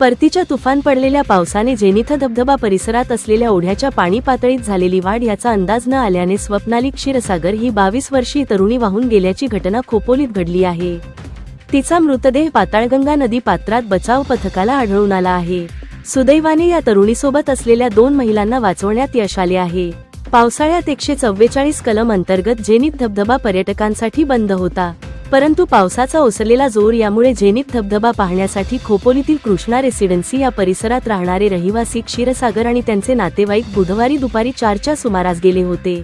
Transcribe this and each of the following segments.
परतीच्या तुफान पडलेल्या पावसाने जेनिथ धबधबा परिसरात असलेल्या ओढ्याच्या पाणी पातळीत झालेली वाढ याचा अंदाज न आल्याने स्वप्नाली क्षीरसागर ही बावीस वर्षीय तरुणी वाहून गेल्याची घटना खोपोलीत घडली आहे. तिचा मृतदेह पाताळगंगा नदी पात्रात बचाव पथकाला आढळून आला आहे. सुदैवाने या तरुणीसोबत असलेल्या दोन महिलांना वाचवण्यात यश आले आहे. पावसाळ्यात एकशे चव्वेचाळीस कलम अंतर्गत जेनित धबधबा पर्यटकांसाठी बंद होता. परंतु पावसाचा ओसरलेला जोर यामुळे झेनित धबधबा पाहण्यासाठी खोपोलीतील कृष्णा रेसिडेन्सी या परिसरात राहणारे रहिवासी क्षीरसागर आणि त्यांचे नातेवाईक बुधवारी दुपारी चारच्या सुमारास गेले होते.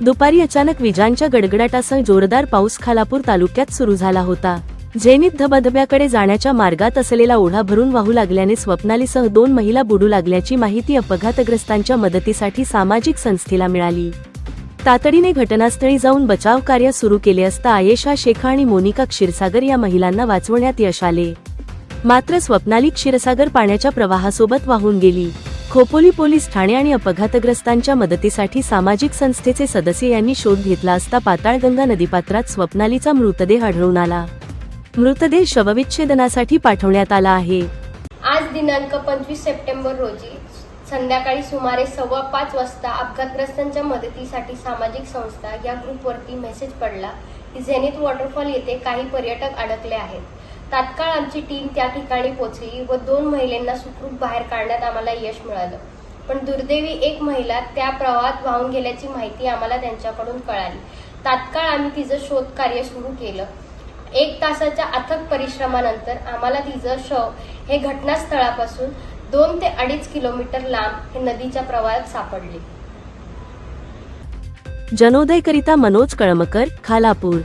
दुपारी अचानक विजांच्या गडगडाटासह जोरदार पाऊस खालापूर तालुक्यात सुरू झाला होता. झेनित धबधब्याकडे जाण्याच्या मार्गात असलेला ओढा भरून वाहू लागल्याने स्वप्नालीसह दोन महिला बुडू लागल्याची माहिती अपघातग्रस्तांच्या मदतीसाठी सामाजिक संस्थेला मिळाली. तातडीने घटनास्थळी जाऊन बचाव कार्य सुरू केले असता आयेशा शेखा आणि मोनिका क्षीरसागर या महिलांना वाचवण्यात यश आले. मात्र स्वप्नाली क्षीरसागर पाण्याच्या प्रवाहासोबत वाहून गेली. खोपोली पोलीस ठाणे आणि अपघातग्रस्तांच्या मदतीसाठी सामाजिक संस्थेचे सदस्य यांनी शोध घेतला असता पाताळगंगा नदीपात्रात स्वप्नालीचा मृतदेह आढळून आला. मृतदेह शवविच्छेदनासाठी पाठवण्यात आला आहे. आज दिनांक पंचवीस सप्टेंबर रोजी संध्याकाळी सुमारे सव्वा पाच वाजता अपघातग्रस्तांच्या मदतीसाठी सामाजिक संस्था या ग्रुपवरती मेसेज पडला की झेनिथ वॉटरफॉल येथे काही पर्यटक अडकले आहेत. तात्काळ आमची टीम त्या ठिकाणी पोहोचली व दोन महिलांना सुखरूप बाहेर काढण्यात आम्हाला यश मिळालं. पण दुर्दैवी एक महिला त्या प्रवाहात वाहून गेल्याची माहिती आम्हाला त्यांच्याकडून कळाली. तात्काळ आम्ही तिचं शोध कार्य सुरू केलं. एक तासाच्या अथक परिश्रमानंतर आम्हाला तिचं शव हे घटनास्थळापासून दोन ते अडीच किलोमीटर लांब हे नदीच्या प्रवाहात सापडले. जनोदयकरिता मनोज कळमकर खालापूर.